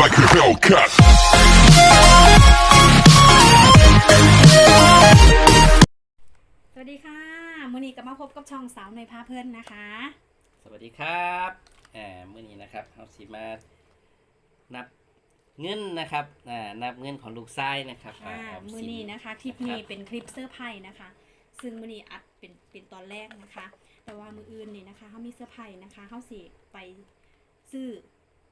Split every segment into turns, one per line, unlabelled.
like a Hellcat.
สวัสดีค่ะมือนี้ก็มาพบกับช่องสาวในพาเพื่อนนะคะ
สวัสดีครับอ่ามื่อนี้นะครับเราสิมานับเงินนะครับอ่านับเงินของลูกชายนะครับ
อ่า
ออมสิ
มือนี้นะคะ คลิปนี้เป็นคลิปเสื้อร์ไผ่นะคะ ซึ่งมือนี้อัดเป็นเป็นตอนแรกนะคะ แต่ว่ามืออื่นนี่นะคะเขามีเสื้อร์ไผ่นะคะเขาสิไปซื้อ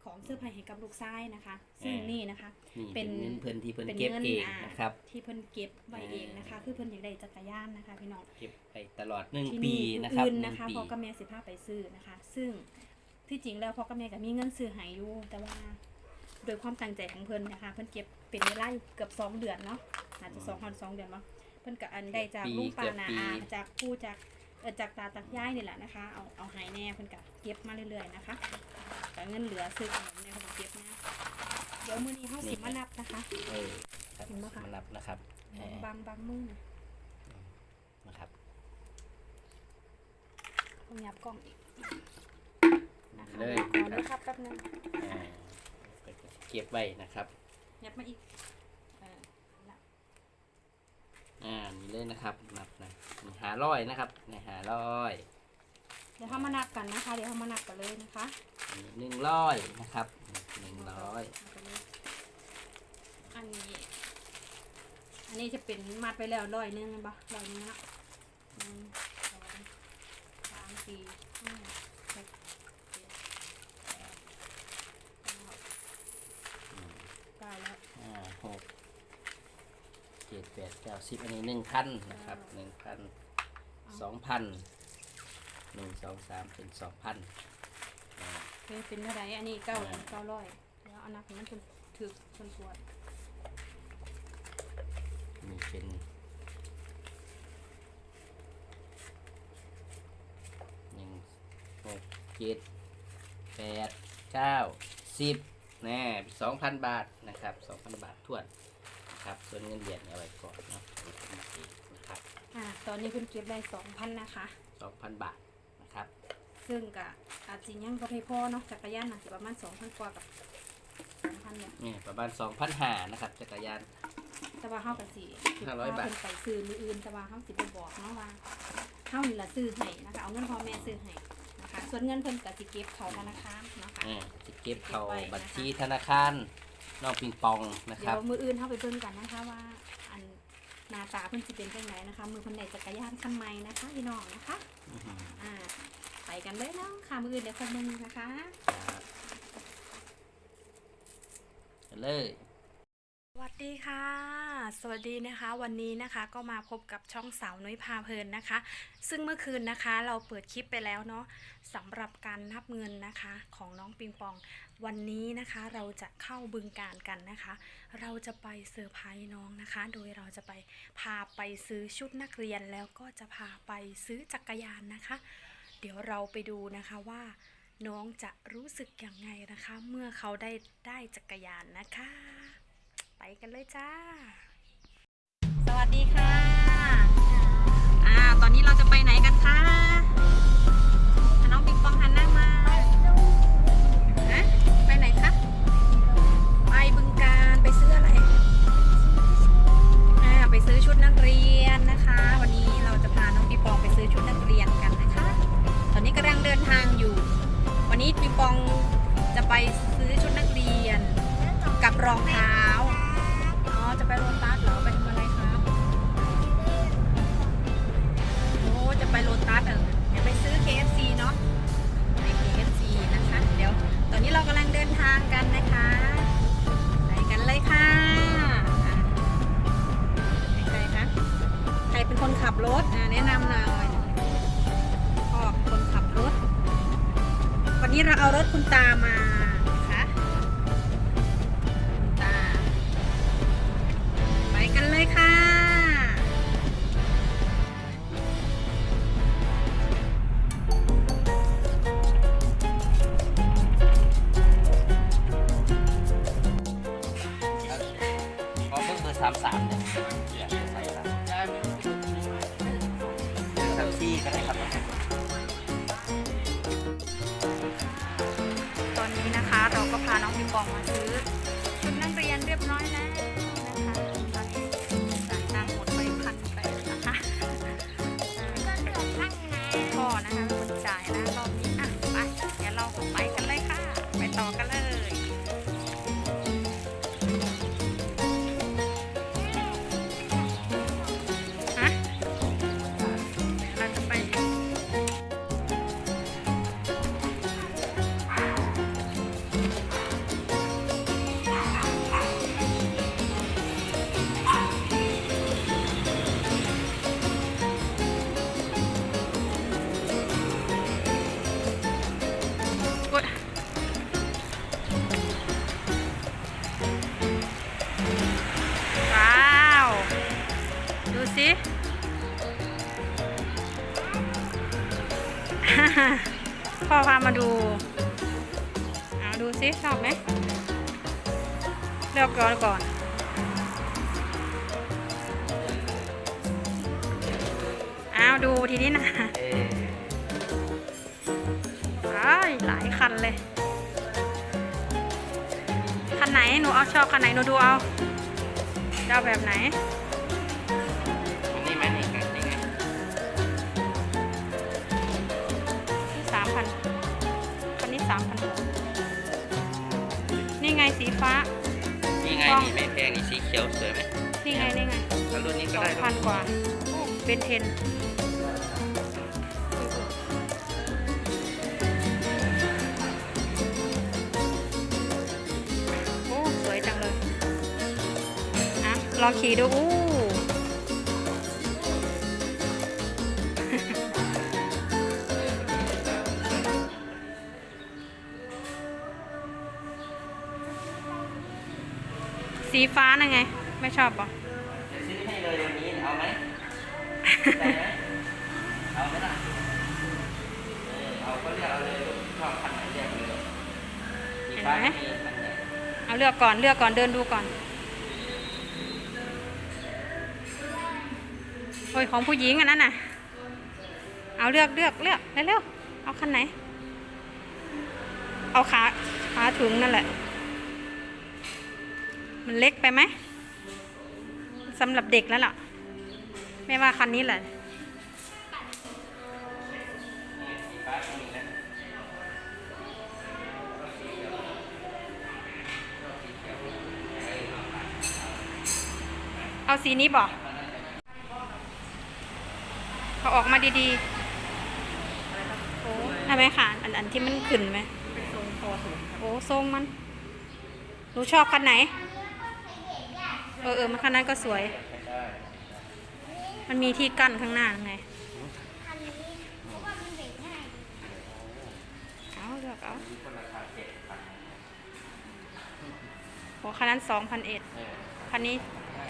ของเสื้อร์ไผ่ให้กับลูกชายนะคะ ซึ่งนี่นะคะ
นี่
เป็
เป็น
น
เงินเพิ่นที่เพิ่น
เป็น
เก็บ
เงิน
เอง
อ่า
นะครับ
ที่เพิ่นเก็บไว้เองนะคะ คือเพิ่นอยากได้จักรยานนะคะพี่น้อง
เก็บไปตลอดหนึ่ง
ที่
ปี
นี่
นะครับ
อื่น
หนึ่
นะ
ง
คะ
ปี
พ่อกับแม่สิพาไปซื้อนะคะ ซึ่งที่จริงแล้วพ่อกับแม่ก็มีเงินซื้อให้อยู่ แต่ว่าโดยความตั้งใจของเพิ่นนะคะ เพิ่นเก็บเป็นเวลาอยู่เกือบสองเดือนเนาะอาจจะสองพันสองเดือนมั้งเพิ่นก็อันได้จากลุงป้านาอาจากผู้จากเออ จากตาจากยายนี่แหละนะคะ เอาเอาใหายแน่เพิ่นก็เก็บมาเรื่อยๆนะคะแต่เงินเหลือซื้อขนมเนี่ยเพิ่นก็เก็บนะเดี๋ยวมื้อนี้เฮาสิมานับนะคะ
เออครับ
เห็นปะคะ
มานับนะครับเออบา
งบางมือนะ
นะครับ
ต้องยับกล้องอีกนะคะ
เลย
ขอ
นะ
นะ
ค
ครับรับแป๊บนึง
อ่าเก็บไว้นะครับ
ยับมาอีกเออนับ
อ่านี่เลยนะครับนับนะนี่หาร้อยนะครับนี่หาร้อย
เดี๋ยวเขามานับกันนะคะ เดี๋ยวเขามานับกันเลยนะคะ
นี่หนึ่งร้อยนะครับหนึ่งร้อย
นับกันเลยอันนี้ อันนี้จะเป็นมัดไปแล้วร้อยหนึงเห็นปะร้อยหนึงละหนึ่งสองสามสี่ห้าหกเจ็ดแปดเก้าเก้าแล้ว
ห้าหกเจ็ดแปดเก้าสิบอันนี้หนึ่งพันนะครับหนึ่งพันสองพันหนึ่งสองสามเป็นสองพัน
เคยเป็นเท่าไหร่อันนี้เก้า
อ่า
เก้าร้อยแล้วเอานับให้มันถึงถึกชนปวด
นี่เป็นหนึ่งหกเจ็ดแปดเก้าสิบแน่สองพันบาทนะครับสองพันบาททวน นะครับ ส่วนเงินเหรียญเนี่ยเอาไว้ก่อนเนาะเอาไว้เป็นเองนะครับ
อ่าตอนนี้เพิ่นเก็บได้สองพันนะคะ
สองพันบาทนะครับ
ซึ่งก็อาจจะยังบ่ได้พอเนาะจักรยานน่ะสิประมาณสองพันกว่ากับสองพันเนี่ย
นี่ประมาณสองพันหานะครับจักรยาน
แต่ว่าเฮาก็สิ
ห้าร้อยบาท
เพิ่นไปซื้อมืออื่นแต่ว่าเฮาสิบ่บอกเนาะว่าเฮานี่ล่ะซื้อให้นะคะ เอาเงินพ่อแม่ซื้อให้นะคะ ส่วนเงินเพิ่นก็สิเก็บเข้าธนาคารเนาะค่ะ
อ่าจะเก็บเข้า
เก็บไว้นะคะ
บัญชีธนาคาร น้องปิงปองนะค
เดี๋
รั
ย
บ
วมืออื่นเฮาไปเบิ่งกันนะคะว่า อันหน้าตาเพิ่นสิเป็นจังไดนะคะ มือเพิ่นได้จักรยานคันใหม่นะคะพี่น้องนะคะ
อื้อหือ
อ่าไปกันเลยเนาะค่ะมืออื่นเดี๋ยวค่อยเบิ่งนะคะ
ครับไปเลย
ส วัสดีค่ะ สวัสดีนะคะวันนี้นะคะก็มาพบกับช่องสาวนุ้ยพาเพลินนะคะ ซึ่งเมื่อคืนนะคะเราเปิดคลิปไปแล้วเนาะสำหรับการนับเงินนะคะของน้องปิงปอง วันนี้นะคะเราจะเข้าบึงการกันนะคะ เราจะไปเซอร์ไพรส์น้องนะคะ โดยเราจะไปพาไปซื้อชุดนักเรียนแล้วก็จะพาไปซื้อจักรยานนะคะ เดี๋ยวเราไปดูนะคะว่า น้องจะรู้สึกอย่างไงนะคะ เมื่อเขาได้ได้จักรยานนะคะ ไปกันเลยจ้า สวัสดีค่ะ อ่า ตอนนี้เราจะไปไหนกันคะน้องปิงปอง เออเดี๋ยวไปซื้อ KFC เนาะใน KFC นะคะ เดี๋ยวตอนนี้เรากำลังเดินทางกันนะคะ ไปกันเลยค่ะอะใครคะใครเป็นคนขับรถอะแนะนำหน่อยพ่อคนขับรถ วันนี้เราเอารถคุณตามา
อบไห
มเลือกก่อนก่อนเอาดูทีนี้นะ
เออ
อ้ายหลายคันเลย คันไหนหนูเอาชอบคันไหนหนูดูเอาจะเอาแบบไหน
อันนี้ไหมนี่ไงนี่ไง
สามพันคันนี้สามพันนี่ไงสีฟ้า
นี่ไงนี่ไม่แพงนี่สีเขียวสวยไหม
นี่ไงนี่ไง
แล้วรุ่นนี้
ส
ก็
อง
ได้
พันกว่าเป็นเทนโอ้สวยจังเลยอะลองขี่ดูอู้ สีฟ้าน่ะไง ไม่ชอบปะ
จะซื้อให้เลยวันนี้เอาไหมได้ไหมเอาไหมล่ะเออเอาก็เลือกเอาเลยชอบคันไหนเลือกเลยมีฟ้ามีคันไหน
เอาเลือกก่อนเลือกก่อนเดินดูก่อนโอ้ยของผู้หญิงอันนั้นน่ะ เอาเลือกเลือกเลือกเร็วๆเอาคันไหน เอาขาขาถุงนั่นแหละ มันเล็กไปไหมสำหรับเด็กแล้วล่ะ ไม่ว่าคันนี้แหละ
นี่สีฟ้าก็มีนะ
เอาสีนี้บอกเขาออกมาดีๆโอ้ทำไมค่ะ อันอันที่มันขึ้นไหมโอ้ทรงมัน หนูชอบคันไหน เออเออมันคันนั้นก็สวย มันมีที่กั้นข้างหน้าไงเอาเลือกเอา
มีคนราคาเจ็
โอ้คันนั้นสองพันเอ็ดคันนี้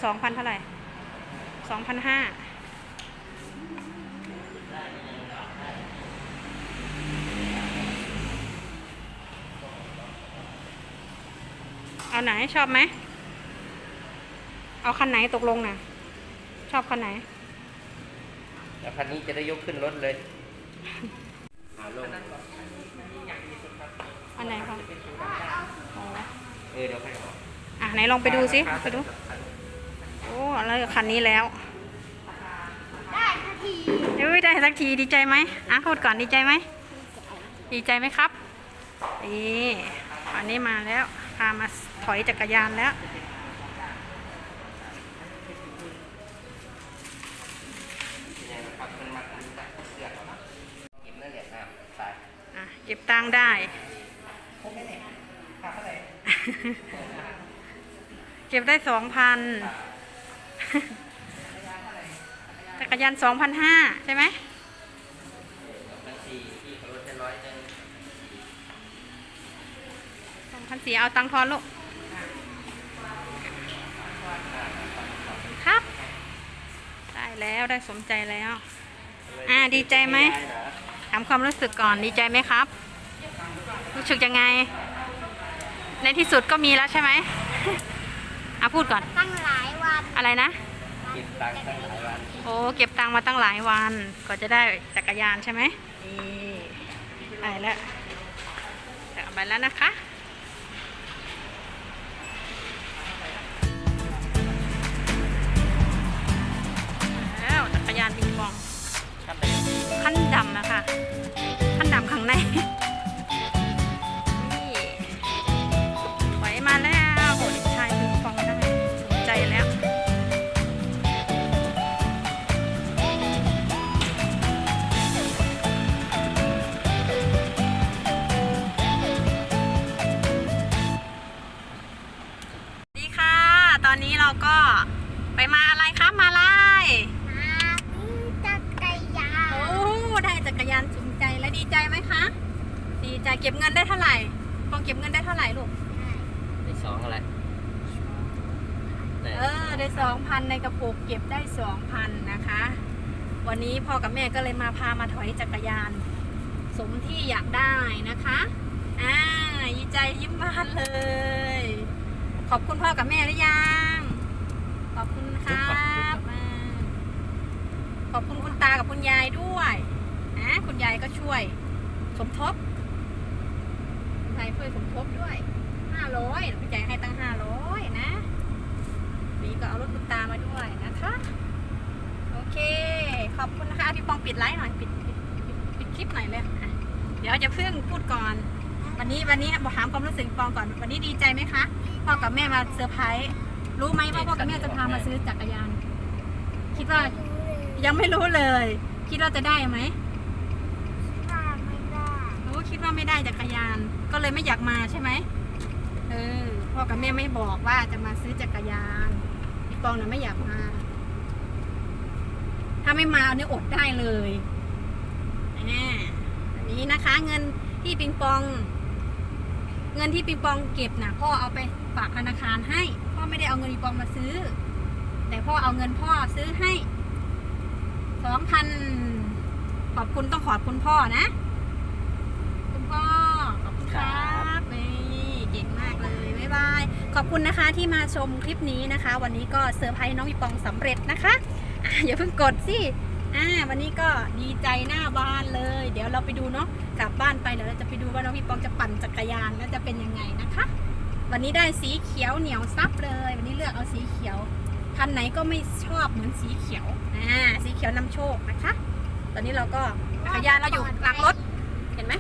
สองพันเท่าไหร่สองพันห้าเอาไหนชอบไหม เอาคันไหนตกลงน่ะชอบคันไหน
แล้วคันนี้จะได้ยกขึ้นรถเลยเอาลง
อันไหนคะอ๋อ
เออเดี๋ยวค่อยออก
อะไหนลองไปดูสิไปดู โอ้แล้วคันนี้แล้ว
ได้ทันที
เอ้ยได้สักทีดีใจไหมอะพูดก่อนดีใจไหมดีใจไหมครับนี่อันนี้มาแล้วพามาถอยจักรยานแล้ว
เป็นยังไงครับมันมาอันนี้ได้เลือกเอานะหยิบนั่นแหละน้ำใส่
อะเก็บตังค์ได้เก็บได้สองพันจักรยานสองพันห้าใช่ไหม
บางทีที่เขาลดได้ร้อยหนึง
สองพันสี่เอาตังค์ทอนลูก ครับ ได้แล้วได้สมใจแล้ว อ่าดีใจไหม
ด้เหรอ
ถามความรู้สึกก่อนดีใจไหมครับ รู้สึกยังไง ในที่สุดก็มีแล้วใช่ไหมเอาพูดก่อน
ตั้งหลายวัน
อะไรนะ
เก็บตังค์ตั้งหลายวัน
โอ้เก็บตังค์มาตั้งหลายวันก็จะได้จักรยานใช่ไหมนี่ไปแล้วเอไปแล้วนะคะแล้
วจักรยาน
มี เก็บเงินได้เท่าไหร่ปองเก็บเงินได้เท่าไหร่ลูก
ได้สองอะไรได้
เออได้สองพันในกระปุกเก็บได้สองพันนะคะ วันนี้พ่อกับแม่ก็เลยมาพามาถอยจักรยาน สมที่อยากได้นะคะอ่าดีใจยิ้มบานเลย ขอบคุณพ่อกับแม่หรือยัง ขอบคุณครับอ่าขอบคุณคุณตากับคุณยายด้วยนะคุณยายก็ช่วย สมทบคุณยาย ช่วยสมทบด้วยห้าร้อยคุณยายให้ตั้งห้าร้อยนะนี่ก็เอารถคุณตามาด้วยนะคะ โอเค ขอบคุณนะคะพี่ปองปิดไลฟ์หน่อยปิดปิดปิดปิดคลิปหน่อยเลยอะเดี๋ยวจะเพิ่งพูดก่อน วันนี้วันนี้บอกถามความรู้สึกปองก่อน วันนี้ดีใจไหมคะพ่อกับแม่มาเซอร์ไพรส์รู้ไหมว่าพ่อกับแม่จะพามาซื้อจักรยาน คิดว่ายังไม่รู้เลย คิดว่าจะได้ไหม
ว่าไม่ได้
โอ้ คิดว่าไม่ได้จักรยาน ก็เลยไม่อยากมาใช่ไหมเออพ่อกับแม่ไม่บอกว่าจะมาซื้อจักรยานพี่ปองน่ะไม่อยากมา ถ้าไม่มาเนี่ยอดได้เลยอ่าอันนี้นะคะ เงินที่ปิงปอง เงินที่ปิงปองเก็บนะพ่อเอาไปฝากธนาคารให้ พ่อไม่ได้เอาเงินปิงปองมาซื้อ แต่พ่อเอาเงินพ่อซื้อให้สองพันขอบคุณต้องขอบคุณพ่อนะคุณพ่อขอบ ครับนี่เก่งมากเลยบ๊ายบายขอบคุณนะคะที่มาชมคลิปนี้นะคะ วันนี้ก็เซอร์ไพรส์น้องปิงปองสำเร็จนะคะอะอย่าเพิ่งกดสิอ่าวันนี้ก็ดีใจหน้าบ้านเลย เดี๋ยวเราไปดูเนาะกลับบ้านไปเดี๋ยวเราจะไปดูว่าน้องปิงปองจะปั่นจักรยานแล้วจะเป็นยังไงนะคะ วันนี้ได้สีเขียวเหนียวซับเลย วันนี้เลือกเอาสีเขียวพันไหนก็ไม่ชอบเหมือนสีเขียวอ่าสีเขียวนำโชคนะคะ ตอนนี้เราก็จักรยานเราอยู่หลังรถเห็นไหม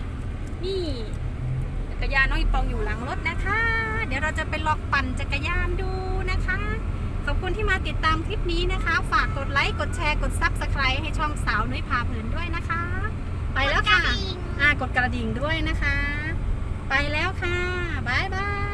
นี่ กรยานน้องอีปองอยู่หลังรถนะคะ เดี๋ยวเราจะไปลองปั่นจักรยานดูนะคะ ขอบคุณที่มาติดตามคลิปนี้นะคะ ฝากกดไลค์กดแชร์กดซับสไครต์ให้ช่องสาวน้อยพาเพลินด้วยนะคะ ไปแล้วค่ะ
กดกระดิ่ง
อ่ากดกระดิ่งด้วยนะคะ ไปแล้วค่ะบ๊ายบาย